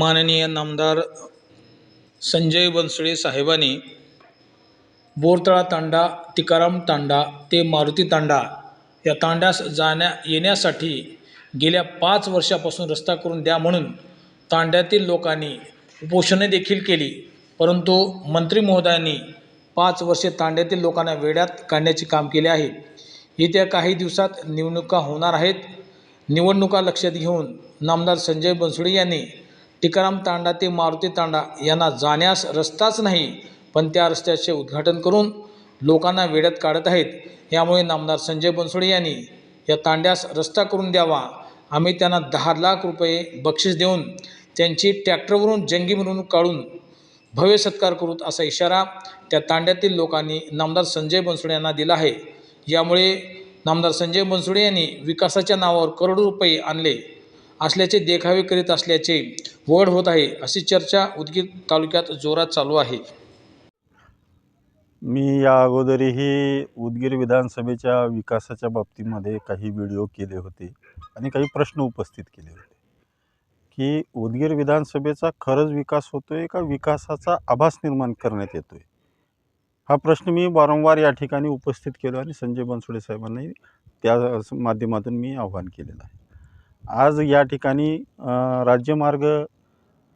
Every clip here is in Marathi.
माननीय नामदार संजय बनसोडे साहेबांनी बोरतळा तांडा तिकाराम तांडा ते मारुती तांडा या तांड्यास जाण्या येण्यासाठी गेल्या पाच वर्षापासून रस्ता करून द्या म्हणून तांड्यातील लोकांनी उपोषणे देखील केली. परंतु मंत्री महोदयांनी पाच वर्षे तांड्यातील लोकांना वेड्यात काढण्याचे काम केले आहे. येत्या काही दिवसात निवडणुका होणार आहेत. निवडणुका लक्षात घेऊन नामदार संजय बनसोडे यांनी टिकाराम तांडा ते मारुती तांडा यांना जाण्यास रस्ताच नाही पण त्या रस्त्याचे उद्घाटन करून लोकांना वेड्यात काढत आहेत. यामुळे नामदार संजय बनसोडे यांनी या तांड्यास रस्ता करून द्यावा. आम्ही त्यांना दहा लाख रुपये बक्षीस देऊन त्यांची ट्रॅक्टरवरून जंगी मिरवणूक काढून भव्य सत्कार करू असा इशारा त्या तांड्यातील लोकांनी नामदार संजय बनसोडे यांना दिला आहे. यामुळे नामदार संजय बनसोडे यांनी विकासाच्या नावावर करोडो रुपये आणले असल्याचे देखावे करीत असल्याचे वड होत आहे अशी चर्चा उदगीर तालुक्यात जोरात चालू आहे. मी या अगोदरही उदगीर विधानसभेच्या विकासाच्या बाबतीमध्ये काही व्हिडिओ केले होते आणि काही प्रश्न उपस्थित केले होते. की उदगीर विधानसभेचा खरंच विकास होतो आहे का विकासाचा आभास निर्माण करण्यात येतो आहे हा प्रश्न मी वारंवार या ठिकाणी उपस्थित केलो आणि संजय बनसोडे साहेबांनाही त्या माध्यमातून मी आव्हान केलेलं आहे. आज या ठिकाणी राज्यमार्ग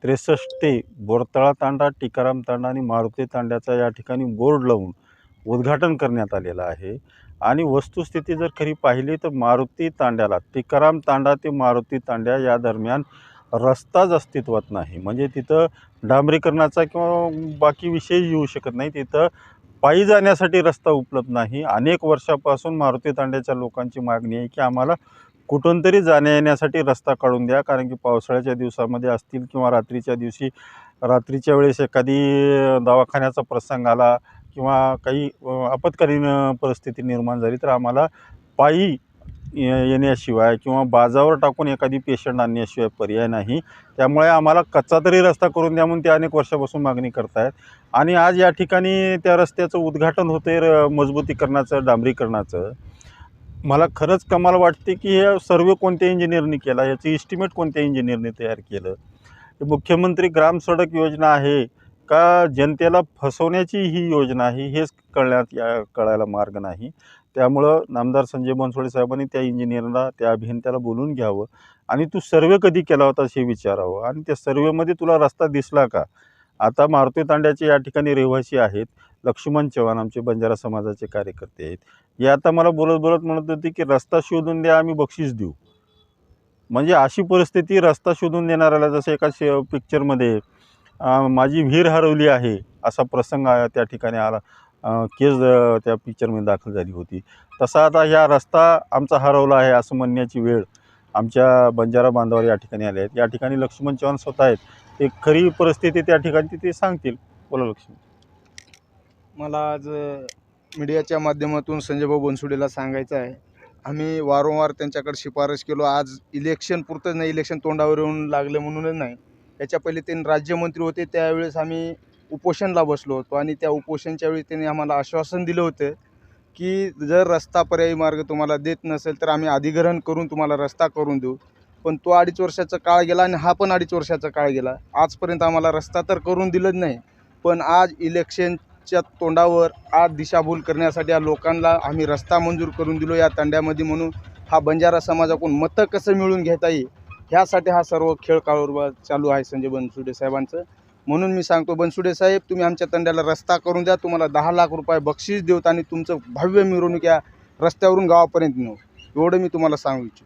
त्रेसष्ट ते बोरतळा तांडा टिकाराम तांडा आणि मारुती तांड्याचा या ठिकाणी बोर्ड लावून उद्घाटन करण्यात आलेलं आहे. आणि वस्तुस्थिती जर खरी पाहिली तर मारुती तांड्याला टिकाराम तांडा ते मारुती तांड्या या दरम्यान रस्ताच अस्तित्वात नाही. म्हणजे तिथं डांबरीकरणाचा किंवा बाकी विषय येऊ शकत नाही. तिथं पायी जाण्यासाठी रस्ता उपलब्ध नाही. अनेक वर्षापासून मारुती तांड्याच्या लोकांची मागणी आहे की आम्हाला कुठून तरी जाण्या येण्यासाठी रस्ता काढून द्या कारण की पावसाळ्याच्या दिवसामध्ये असतील किंवा रात्रीच्या दिवशी रात्रीच्या वेळेस एखादी दवाखान्याचा प्रसंग आला किंवा काही आपत्कालीन परिस्थिती निर्माण झाली तर आम्हाला पायी ये- येण्याशिवाय किंवा बाजावर टाकून एखादी पेशंट आणण्याशिवाय पर्याय नाही. त्यामुळे आम्हाला कच्चा तरी रस्ता करून द्या म्हणून ते अनेक वर्षापासून मागणी करतायत. आणि आज या ठिकाणी त्या रस्त्याचं उद्घाटन होतं आहे मजबूतीकरणाचं डांबरीकरणाचं. मला खरंच कमाल वाटते की हे सर्वे कोणत्या इंजिनियरनी केला? याचं इस्टिमेट कोणत्या इंजिनियरने तयार केलं? हे मुख्यमंत्री ग्राम सडक योजना आहे का? जनतेला फसवण्याची ही योजना आहे हेच कळण्यात या कळायला मार्ग नाही. त्यामुळं नामदार संजय बनसोडे साहेबांनी त्या इंजिनियरला त्या अभियंत्याला बोलून घ्यावं आणि तू सर्वे कधी केला होतास हे विचारावं? आणि त्या सर्वेमध्ये तुला रस्ता दिसला का? आता मारुती तांड्याचे या ठिकाणी रहिवासी आहेत. लक्ष्मण चव्हाण आमचे बंजारा समाजाचे कार्यकर्ते आहेत. हे आता मला बोलत बोलत म्हणत होते की रस्ता शोधून द्या आम्ही बक्षीस देऊ. म्हणजे अशी परिस्थिती रस्ता शोधून देणाऱ्याला जसं एका श पिक्चरमध्ये माझी विहीर हरवली आहे असा प्रसंग त्या ठिकाणी आला. केस त्या पिक्चरमध्ये दाखल झाली होती. तसा आता ह्या रस्ता आमचा हरवला आहे असं म्हणण्याची वेळ आमच्या बंजारा बांधावर या ठिकाणी आले आहेत या ठिकाणी लक्ष्मण चव्हाण स्वतः आहेत. ते खरी परिस्थिती त्या ठिकाणी ते सांगतील. बोला लक्ष्मण. मला आज मीडियाच्या माध्यमातून संजय भाऊ सांगायचं आहे. आम्ही वारंवार त्यांच्याकडे शिफारस केलो. आज इलेक्शन पुरतंच नाही इलेक्शन तोंडावर येऊन लागलं म्हणूनच नाही. याच्या पहिले ते राज्यमंत्री होते त्यावेळेस आम्ही उपोषणला बसलो होतो आणि त्या उपोषणच्या वेळी त्यांनी आम्हाला आश्वासन दिलं होतं की जर रस्ता पर्यायी मार्ग तुम्हाला देत नसेल तर आम्ही अधिग्रहण करून तुम्हाला रस्ता करून देऊ. पण तो अडीच वर्षाचा काळ गेला आणि हा पण अडीच वर्षाचा काळ गेला. आजपर्यंत आम्हाला रस्ता तर करून दिलंच नाही. पण आज इलेक्शन इलेक्शनच्या तोंडावर आज दिशाभूल करण्यासाठी या लोकांना आम्ही रस्ता मंजूर करून दिलो या तांड्यामध्ये म्हणून हा बंजारा समाजाकडून मतं कसं मिळून घेता येईल ह्यासाठी हा सर्व खेळ काळोबा चालू आहे संजय बनसुडे साहेबांचं. म्हणून मी सांगतो बनसुडे साहेब तुम्ही आमच्या तंड्याला रस्ता करून द्या तुम्हाला दहा लाख रुपये बक्षीस देऊत आणि तुमचं भव्य मिरवणूक या रस्त्यावरून गावापर्यंत नेऊ. एवढं मी तुम्हाला सांगू इच्छितो.